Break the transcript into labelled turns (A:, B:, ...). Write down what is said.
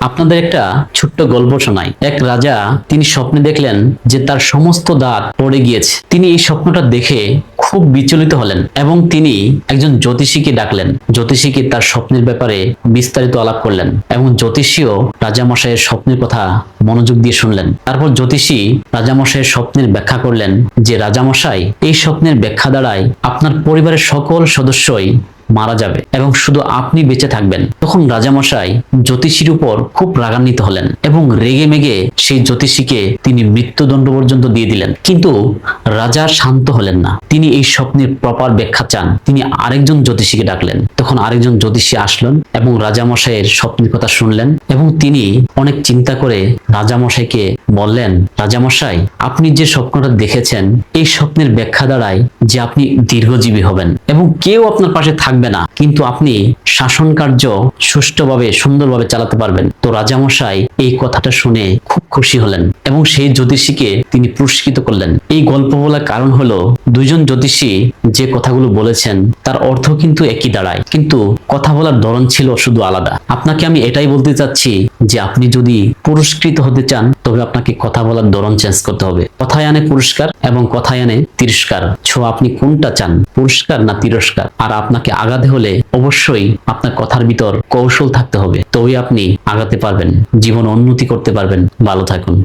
A: আপনাদের একটা ছোট্ট গল্প শোনাই। এক রাজা, তিনি স্বপ্নে দেখলেন যে তার সমস্ত দাঁত পড়ে গিয়েছে। তিনি এই স্বপ্নটা দেখে খুব বিচলিত হলেন এবং তিনি একজন জ্যোতিষীকে ডাকলেন। জ্যোতিষীকে তার স্বপ্নের ব্যাপারে বিস্তারিত আলাপ করলেন এবং জ্যোতিষীও রাজামশাইয়ের স্বপ্নের কথা মনোযোগ দিয়ে শুনলেন। তারপর জ্যোতিষী রাজামশাইয়ের স্বপ্নের ব্যাখ্যা করলেন যে, রাজামশাই, এই স্বপ্নের ব্যাখ্যা দ্বারাই আপনার পরিবারের সকল সদস্যই মারা যাবে এবং শুধু আপনি বেঁচে থাকবেন। তখন রাজামশাই জ্যোতিষীর উপর খুব রাগান্বিত হলেন এবং রেগে মেগে সেই জ্যোতিষীকে তিনি মৃত্যুদণ্ড পর্যন্ত দিয়ে দিলেন। কিন্তু রাজা শান্ত হলেন না। তিনি এই স্বপ্নের প্রপার ব্যাখ্যা চান। তিনি আরেকজন জ্যোতিষীকে ডাকলেন। তখন আরেকজন জ্যোতিষী আসলেন এবং রাজামশাইয়ের স্বপ্নের কথা শুনলেন এবং তিনি অনেক চিন্তা করে রাজামশাইকে বললেন, রাজামশাই, আপনি যে স্বপ্নটা দেখেছেন, এই স্বপ্নের ব্যাখ্যা দ্বারাই যে আপনি দীর্ঘজীবী হবেন। এবং কেউ আপনার পাশে থাকবে না। কিন্তু আপনি শাসন কার্য সুষ্ঠুভাবে, সুন্দরভাবে চালাতে পারবেন। তো রাজামশাই এই কথাটা শুনে খুব খুশি হলেন এবং সেই জ্যোতিষীকে তিনি পুরস্কৃত করলেন। এই গল্প বলার কারণ হলো, দুইজন জ্যোতিষী যে কথাগুলো বলেছেন, তার অর্থ কিন্তু একই দাঁড়ায়। কিন্তু কথা বলার ধরন ছিল শুধু আলাদা। আপনাকে আমি এটাই বলতে চাচ্ছি যে আপনি যদি পুরস্কৃত হতে চান তবে আপনাকে কথা বলার ধরন চেঞ্জ করতে হবে। কথায় আনে পুরস্কার এবং কথায় আনে তিরস্কার। ছো, আপনি কোনটা চান? পুরস্কার না তিরস্কার? আর আপনাকে আগাতে হলে অবশ্যই আপনার কথার ভিতর কৌশল থাকতে হবে। তবে আপনি আগাতে পারবেন। জীবন উন্নতি করতে পারবেন। ভালো থাকুন।